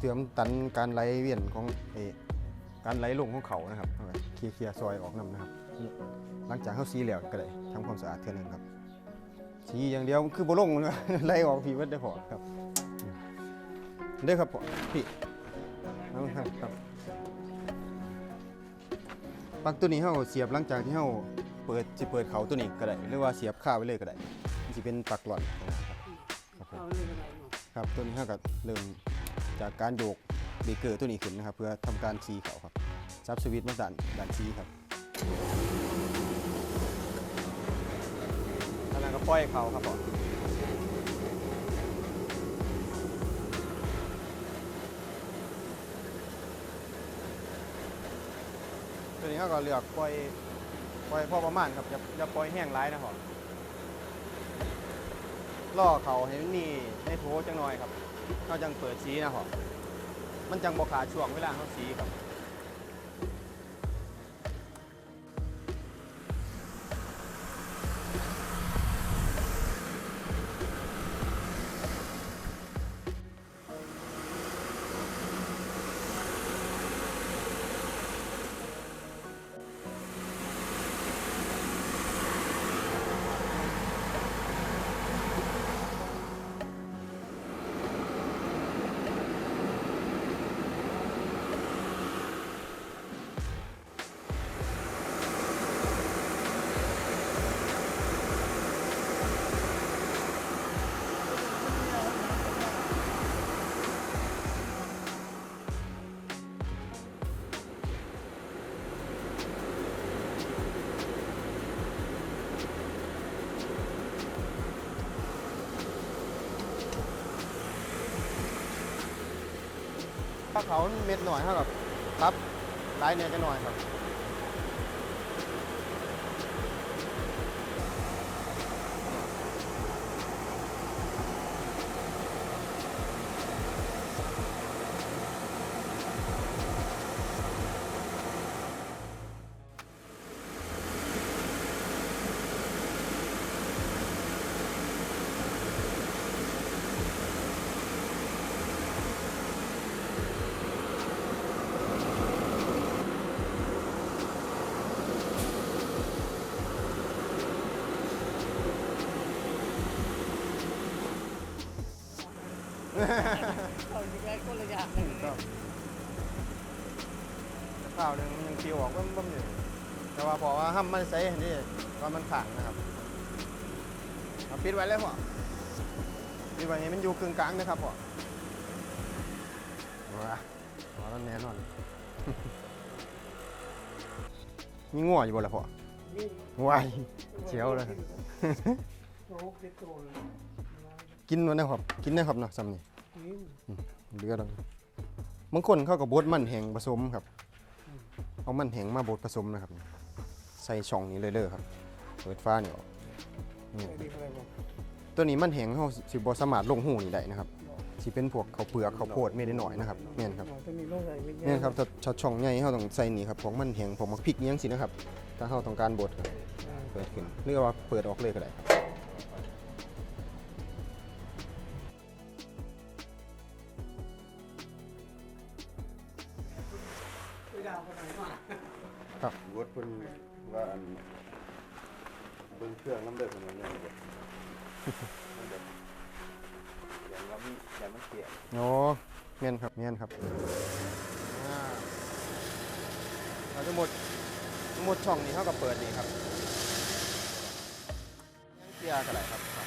เทือมนตันการไหลเวียนของเออการไหลลงของเขานะครับเอาไว้เคลียร์เคลียร์ซอยออกนํนะครับ หลังจากเขาสีแล้วก็ได้ทำความสะอาดเท่านึงครับสีอย่างเดียวคือบ่ลงมันก็ไล่ออกพี่วัดได้พอครับอืมเด้อครับพอพี่เอาครับครับปลั๊กตัวนี้เฮาเสียบหลังจากที่เฮาเปิดสิเปิดเขาตัวนี้ก็ได้หรือว่าเสียบข้าไว้เลยก็ได้มันสิเป็นปลั๊กหลอดนะครับครับผมเอาเลยก็ได้เนาะครับตัวนี้เฮาก็เริ่ม จากการโยกเบรกเกอร์ตัวนี้ขึ้นนะครับ เพื่อทำการซีเขาครับซับสวิตช์มาดันดันซีครับกำลังก็ปล่อยเขาครับผมตัวนี้เขาก็เลือกปล่อยปล่อยพอประมาณครับอย่าอย่าปล่อยแห้งร้ายนะครับล่อเขาให้มันมีในโถจังหน่อยครับ เขาจังเปิดสีนะครับมันจังบอขาดช่วงเวลาเขาสีครับ ถ้าเขาเม็ดหน่อยเท่ากับครับร้ายเนี่ยจะหน่อยครับ เอาอยู่ใกล้คนละอย่างเลยก็ข้าวหนึ่งมันยังคิวออกบ้มๆอยู่แต่ว่าพอว่าห้ามมันใส่อันนี่ว่ามันขังนะครับเอาปิดไว้เลยพ่อปิดไว้ให้มันอยู่กึ่งกลางนะครับพ่อว้าว้าแล้วแน่นอนมีง่วอยู่บ่ล่ะพ่อนี่วายเจียวเลยโอ้โหเด็กโตเลย กินมันนะครับ กินได้ครับเนาะซ้ำนี่นี่เหลือแล้วบางคนเขาก็บดมันแห้งผสมครับ เอามันแห้งมาบดผสมนะครับ ใส่ช่องนี้เลยเด้อครับ เปิดฟ้านี่ออกนี่ไอ้นี่อะไรบอกตัวนี้มันแห้งเขาสิบ่สามารถลงหูนี่ได้นะครับสิเป็นพวกข้าวเปลือกข้าวโพดไม่ได้หน่อยนะครับแม่นครับอ๋อตัวนี้โลกอะไรไม่แย่แม่นครับถ้าถ้าช่องใหญ่เขาต้องใส่นี่ครับพวกมันแห้งพวกมักพริกอิหยังสินะครับ ถ้าเขาต้องการบดครับอ่าเปิดขึ้นหรือว่าเปิดออกเลยก็ได้ครับ คนไหนมารถเพิ่นว่าอันเบิ่งเครื่องน้ำเด้อเพิ่นว่าอย่างเดียวมันแบบอย่างว่ามีอย่างมันเสียโอ้แม่นครับแม่นครับอ่าเราจะหมดหมดช่องนี้เขาก็เปิดนี่ครับยังเคลียร์กันไหนครับครับ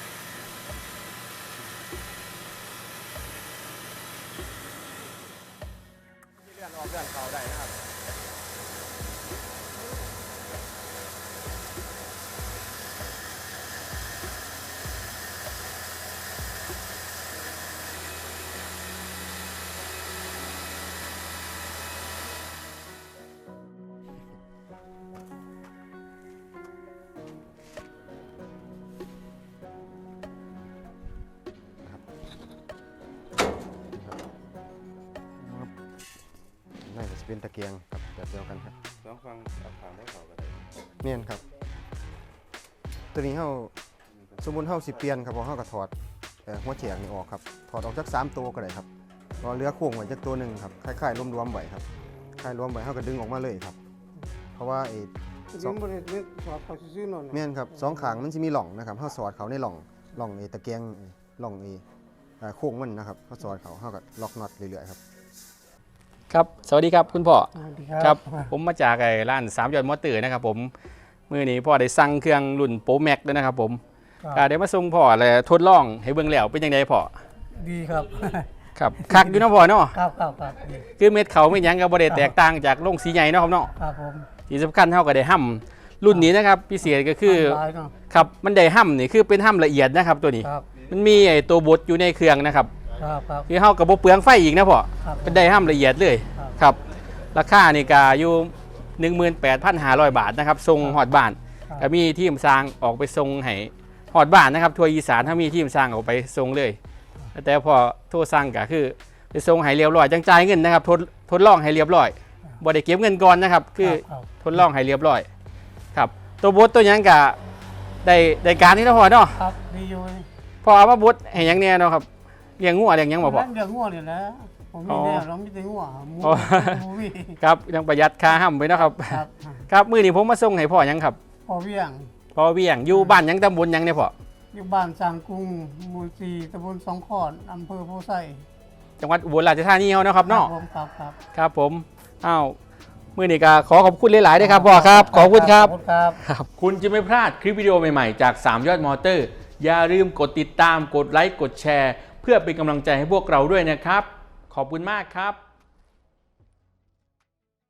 เลื่อนออกเลื่อนเข้าได้นะครับ จะเป็นตะเกียงครับแบบเดียวกันครับสองฟังเอาขางได้เขาก็ได้เนียนครับ ตัวนี้เฮาสมมุติเฮาสิเปลี่ยนครับเพอเฮาก็ถอดเอ่อหัวเฉียงนี่ออกครับถอดออกจากสามตัวก็ได้ครับพอเหลือโค้งไว้จากตัวหนึ่งครับคล้ายๆรวมๆไว้ครับคล้ายรวมไว้เฮาก็ดึงออกมาเลยครับ เพราะว่าไอ้ยิ้มบริเวณสอดเขาซื่อๆหน่อยแม่นครับสองขางมันจะมีหล่องนะครับเฮาสอดเขาในหล่องหล่องไอ้ตะเกียงไอ้หล่องไอ้เอ่อโค้งมันนะครับเฮาสอดเขาเฮาก็ล็อกน็อตเรื่อยๆครับ ครับ สวัสดีครับคุณพ่อสวัสดีครับ ผมมาจากไอ้ร้านสามยอดมอเตอร์นะครับผมมือนี้พ่อได้สั่งเครื่องรุ่นโปรแม็กด้วยนะครับผมคก็รับเดี๋ยวมาส่งพ่อเลยทดลองให้เบิ่งแล้วเป็นยังไงพ่อดีครับครับคักอยู่เนาะพ่อเนาะครับครับครับดีคือเม็ดเขาไม่ยั้งกับ่ได้แตกต่างจากโรงสีใหญ่เนาะครับเนาะครับผมที่สำคัญเท่ากับได้ห้ำรุ่นนี้นะครับพิเศษก็คือหลายเนาะครับมันได้ห้ำนี่คือเป็นห้ำละเอียดนะครับตัวนี้ครับมันมีไอ้ตัวบดอยู่ในเครื่องนะครับ ครับครับ คือเฮากับบ่เปลืองไฟอีกนะพ่อครับเป็นได้ห้ำละเอียดเลยครับครับราคานี่ก็อยู่ 18,500 บาทนะครับส่งฮอดบ้านครับ ก็มีทีมสร้างออกไปส่งให้ฮอดบ้านนะครับ ทัวร์อีสานถ้ามีทีมสร้างออกไปส่งเลย แต่พอโทรสั่งก็คือไปส่งให้เรียบร้อยจังจ่ายเงินนะครับทดทดลองให้เรียบร้อยบ่ได้เก็บเงินก่อนนะครับ คือครับ ทดลองให้เรียบร้อย ครับ ตัวบดตัวหยังก็ได้ได้การที่เราพอเนาะครับ ดีอยู่นี่พอเอามาบดให้หยังเนี่ยเนาะครับ เลี้ยงงัวเลี้ยงหยังบ่พอนั่นเดี๋ยวง่วงเนี่ยนะผมมีอ๋อแน่เรามีแต่ง่วงหมูอ๋อ หมูมีครับยังประหยัดค่าห้ำไปเนาะครับ ครับครับมื้อนี้ผมมาส่งให้พ่อหยังครับพอเวียงพ่อเวียงอยู่บ้านหยังตำบลหยังเนี่ยพ่ออยู่บ้านสร้างกรุงหมู่สี่ตำบลสองขอนอำเภอโพไซจังหวัดอุบลราชธานีเฮาเนาะครับเนาะ ผมครับครับครับผม อ้าว มื่อนี้ก็ขอขอบคุณหลายๆด้วยครับพ่อครับ ขอบคุณครับ ขอบคุณครับ คุณจะไม่พลาดคลิปวิดีโอใหม่ ๆ จาก 3 ยอดมอเตอร์ อย่าลืมกดติดตามกดไลค์ กดแชร์ เพื่อเป็นกำลังใจให้พวกเราด้วยนะครับ ขอบคุณมากครับ